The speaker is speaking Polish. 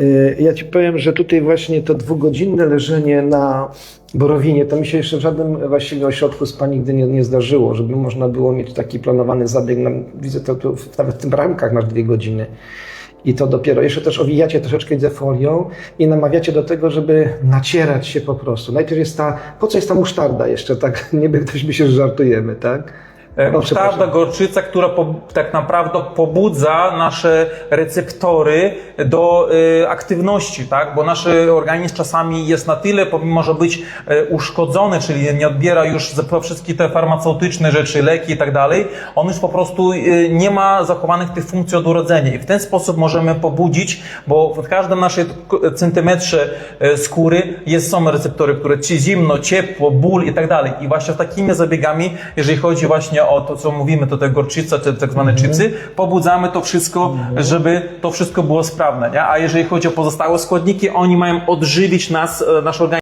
Y, Ja ci powiem, że tutaj właśnie to dwugodzinne leżenie na borowinie, to mi się jeszcze w żadnym właściwie ośrodku spa nigdy nie, nie zdarzyło, żeby można było mieć taki planowany zabieg. Na, widzę to, w- nawet w tym bramkach masz dwie godziny. I to dopiero, jeszcze też owijacie troszeczkę folią i namawiacie do tego, żeby nacierać się po prostu. Najpierw jest ta, po co jest ta musztarda jeszcze, tak, niby ktoś my się żartujemy, tak? E, O, Musztarda, gorczyca, która po, tak naprawdę pobudza nasze receptory do e, aktywności, tak? Bo nasz organizm czasami jest na tyle, pomimo że być e, uszkodzony, czyli nie odbiera już za- wszystkie te farmaceutyczne rzeczy, leki i tak dalej, on już po prostu e, nie ma zachowanych tych funkcji od urodzenia. I w ten sposób możemy pobudzić, bo w każdym naszym centymetrze e, skóry jest, są receptory, które ci zimno, ciepło, ból i tak dalej. I właśnie takimi zabiegami, jeżeli chodzi właśnie o to, co mówimy, to te gorczyca, te tak zwane chipsy, pobudzamy to wszystko, żeby to wszystko było sprawne. Nie? A jeżeli chodzi o pozostałe składniki, oni mają odżywić nas, e, nasz organizm